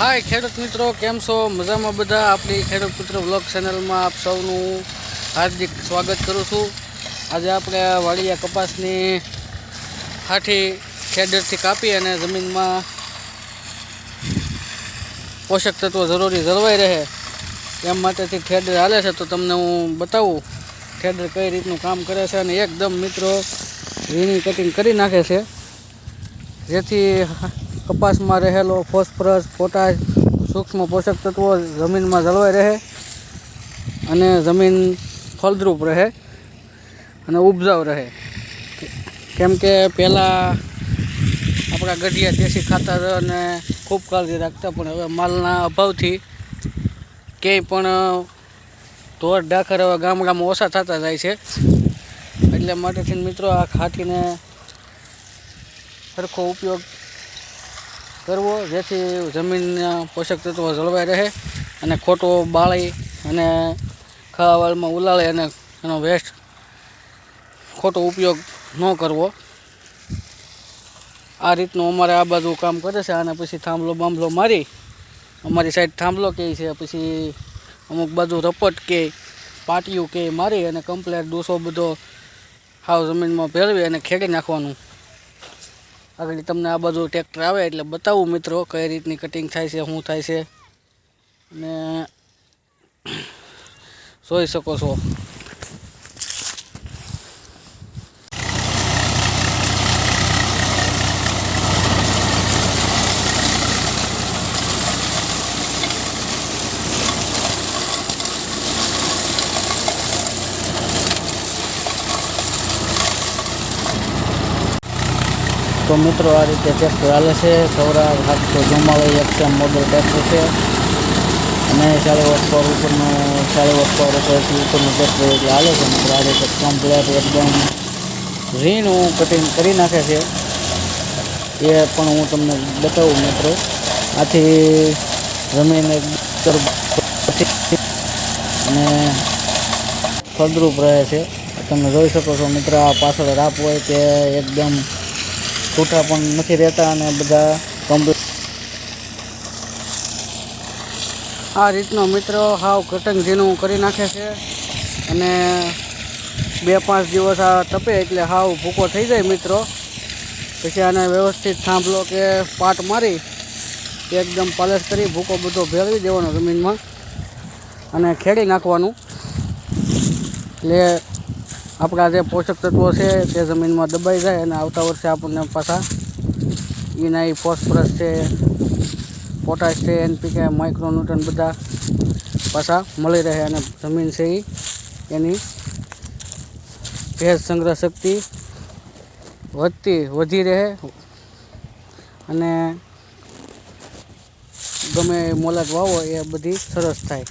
હાય ખેડૂત મિત્રો, કેમ છો? મજામાં બધા? આપણી ખેડૂત મિત્ર બ્લોગ ચેનલમાં આપ સૌનું હાર્દિક સ્વાગત કરું છું. આજે આપણે વાળીયા કપાસની હાથી ખેડરથી કાપી અને જમીનમાં પોષક તત્વો જરૂરી જળવાઈ રહે. એમ માટેથી ખેડર હાલે છે તો તમને હું બતાવું ખેડર કઈ રીતનું કામ કરે છે અને એકદમ મિત્રો વીણી કટિંગ કરી નાખે છે. જેથી કપાસમાં રહેલો ફોસ્ફરસ, પોટાશ, સૂક્ષ્મ પોષક તત્વો જમીનમાં જળવાઈ રહે અને જમીન ફળદ્રુપ રહે અને ઉપજાઉ રહે. કેમ કે પહેલાં આપણા ગઢિયા દેશી ખાતર અને ખૂબ કાળજી રાખતા, પણ હવે માલના અભાવથી ક્યાંય પણ ઢોર ડાખર હવે ગામડામાં ઓછા થતા જાય છે. એટલે માટેથી મિત્રો આ ખાટીને સરખો ઉપયોગ કરવો, જેથી જમીનના પોષક તત્વો જળવાઈ રહે અને ખોટો બાળી અને ખાવાળમાં ઉલાળે અને એનો વેસ્ટ ખોટો ઉપયોગ ન કરવો. આ રીતનું અમારે આ બાજુ કામ કરે છે અને પછી થાંભલો બાંભલો મારી, અમારી સાઈડ થાંભલો કહે છે, પછી અમુક બાજુ રપટ કે પાટિયું કે મારી અને કમ્પ્લેટ ડોસો બધો હાવ જમીનમાં ભેળવી અને ખેડી નાખવાનું. આગળ તમને આ બાજુ ટ્રેક્ટર આવે એટલે બતાવું મિત્રો કઈ રીતની કટિંગ થાય છે, શું થાય છે. અને જોઈ શકો છો. તો મિત્રો આ રીતે ટ્રેક્ટર હાલે છે. સૌરા સાતસો ચુમ્માળીસ એક્સએમ મોડલ ટ્રેક્ટર છે. અને ચાલીસ વર્ષ પર ઉપરનું ચાલીસ વર્ષ પર ઉપરથી ઉપરનું ટ્રેક્ટર એટલે હાલે છે. મિત્રો આ રીતે કમ્પ્લેટ એકદમ ઝીણું કટિંગ કરી નાખે છે. એ પણ હું તમને બતાવું મિત્રો. આથી જમીન અને ફળદ્રુપ રહે છે. તમે જોઈ શકો છો મિત્રો, આ પાછળ રાપ હોય કે એકદમ છૂટા પણ નથી રહેતા અને બધા કમ્પ્લીટ આ રીતનો મિત્રો હાવ કટંગ ઝીણું કરી નાખે છે અને બે પાંચ દિવસ આ તપે એટલે હાવ ભૂકો થઈ જાય મિત્રો. પછી આને વ્યવસ્થિત થાંભલો કે પાટ મારી એકદમ પાલસ કરી ભૂકો બધો ભેળવી દેવાનો જમીનમાં અને ખેડી નાખવાનું. એટલે આપણા જે પોષક તત્વો છે તે જમીનમાં દબાઈ જાય અને આવતા વર્ષે આપણને પાછા એના એ ફોસ્ફરસ છે, પોટાશ છે, એનપીકે માઇક્રોન્યુટન બધા પાછા મળી રહે અને જમીન છે એ એની ભેજ સંગ્રહ શક્તિ વધતી, વધી રહે અને ગમે મોલક વાવો એ બધી સરસ થાય.